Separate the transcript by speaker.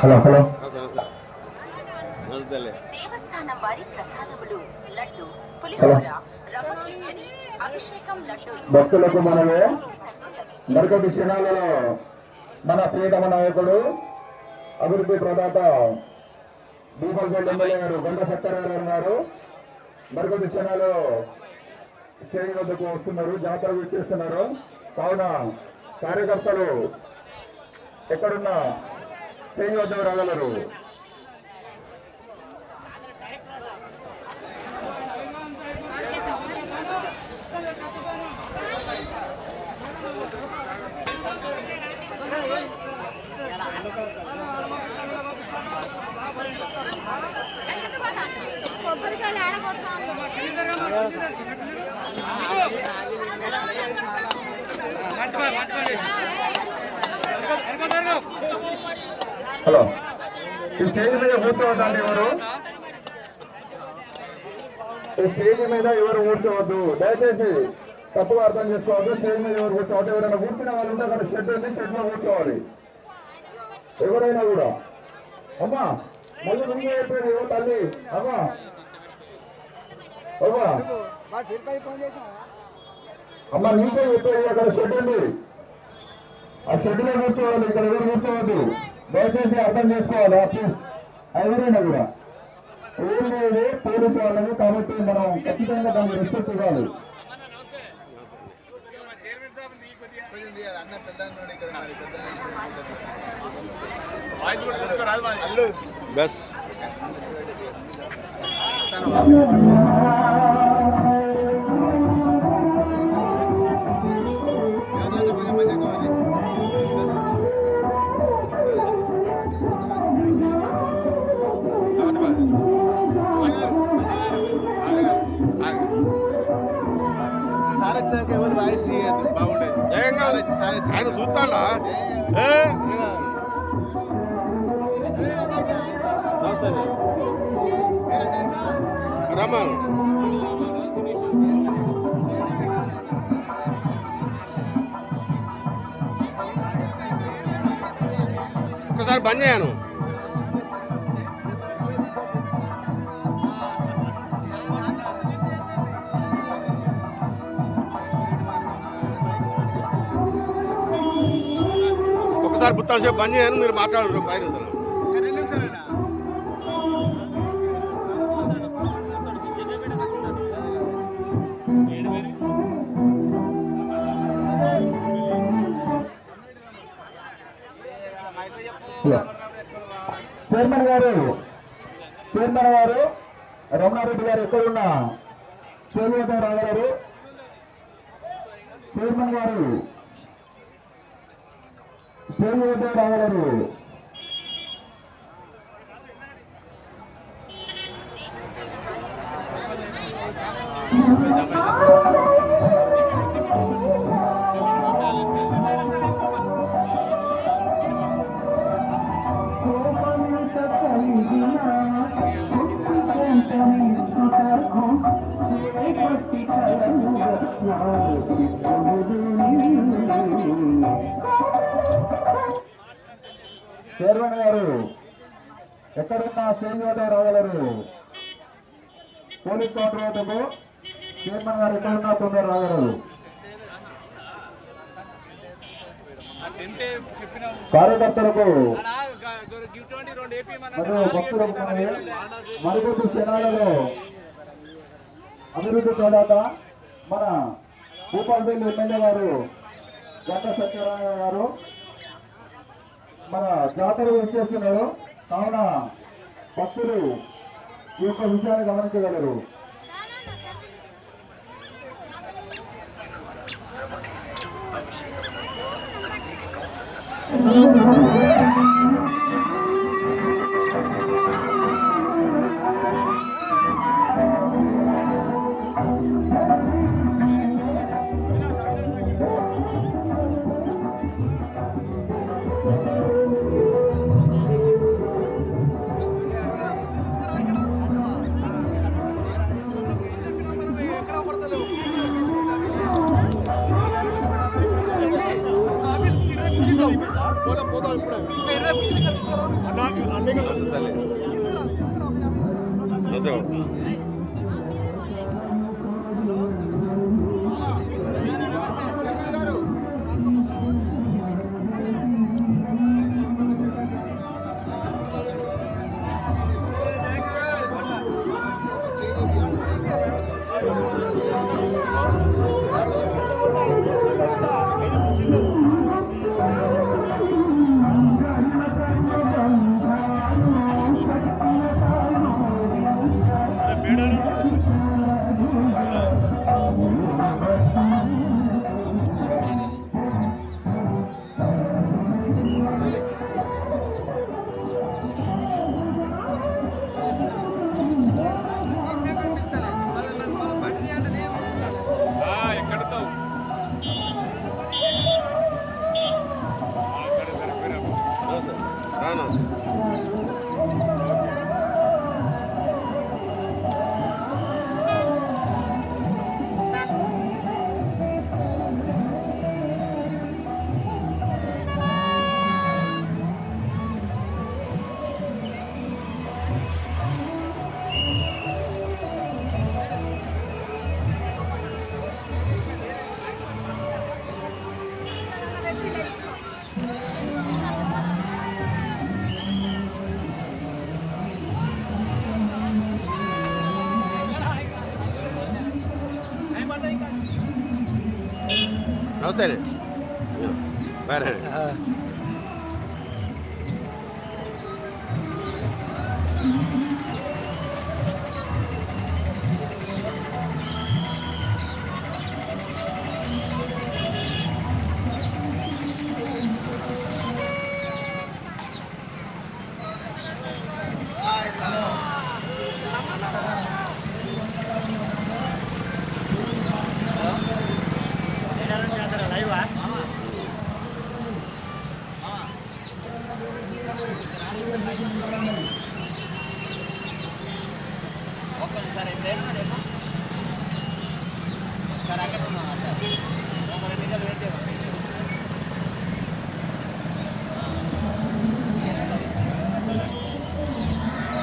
Speaker 1: Hello hello. భక్తులకు మనము మరికొద్ది క్షణాలలో మన ప్రియతమ నాయకుడు అభివృద్ధి ప్రదాత భూపల్పల్లి ఎమ్మెల్యే గారు గంట సత్యనారాయణ గారు. మరికొద్ది క్షణాలు స్టేజ్ వద్దకు వస్తున్నారు జాతర విచ్చేస్తున్నారు కావున కార్యకర్తలు ఎక్కడున్నా స్టేజ్ వద్దకు రాగలరు
Speaker 2: మంచి మంచి
Speaker 1: హలో. ఈ స్టేజ్ మీద కూర్చోవద్దండి ఎవరు? ఈ స్టేజ్ మీద ఎవరు కూర్చోవద్దు? దయచేసి తప్పుగా అర్థం చేసుకోవద్దు. స్టేజ్ మీద ఎవరు కూర్చోవద్దు. ఎవరైనా కూర్చున్న వాళ్ళు ఉంటే అక్కడ షెడ్ ఉంది షెడ్లో కూర్చోవాలి. ఎవరైనా కూడా. అమ్మా మళ్ళీ ముందు అయిపోయింది ఎవరు తల్లి అమ్మా. అమ్మా. అమ్మ నీకే చెప్పేది అక్కడ షెడ్ ఉంది. ఆ షెడ్లో కూర్చోవాలి ఇక్కడ ఎవరు కూర్చోవద్దు. దయచేసి అర్థం చేసుకోవాలి? ఆ ప్లీజ్. ఎవరైనా కూడా. ఏం లేదు పోలీసు వాళ్ళని కాబట్టి మనం ఖచ్చితంగా దాన్ని రెస్పెక్ట్ ఇవ్వాలి.
Speaker 3: అన్న ఎవరు వాయిస్ బాగుండేది ఆయన చూస్తాడా? రమ్మను. ఒకసారి బంద్ చేయను. ఒకసారి బుత్తాలు సేపు బంద్ చేయను మీరు మాట్లాడరు. పైన
Speaker 1: చైర్మన్ గారు చైర్మన్ గారు రమణారెడ్డి గారు ఎక్కడున్నా? శైలజ రాగారు చైర్మన్ గారు ತಿಳಿಯಬೇಡವರು Thank you. శైలజ రాగారు చైర్మన్ గారు ఎక్కడున్నా శైలజ రాగలరు పోలీస్ కౌంటర్ వద్దకు చైర్మన్ గారు ఎక్కడున్నా తొందర రాగలరు కార్యకర్తలకు మరియు భక్తులకు మనవి మరికొద్ది క్షణాలలో అభివృద్ధి తర్వాత మన భూపాలపల్లి ఎమ్మెల్యే గారు గంట సత్యనారాయణ గారు మన జాతర చేస్తున్నారు కావున భక్తులు ఈ యొక్క విషయాన్ని గమనించగలరు
Speaker 3: Thank you. తల్లి నమస్తే How's that? Yeah. Bad
Speaker 4: that in.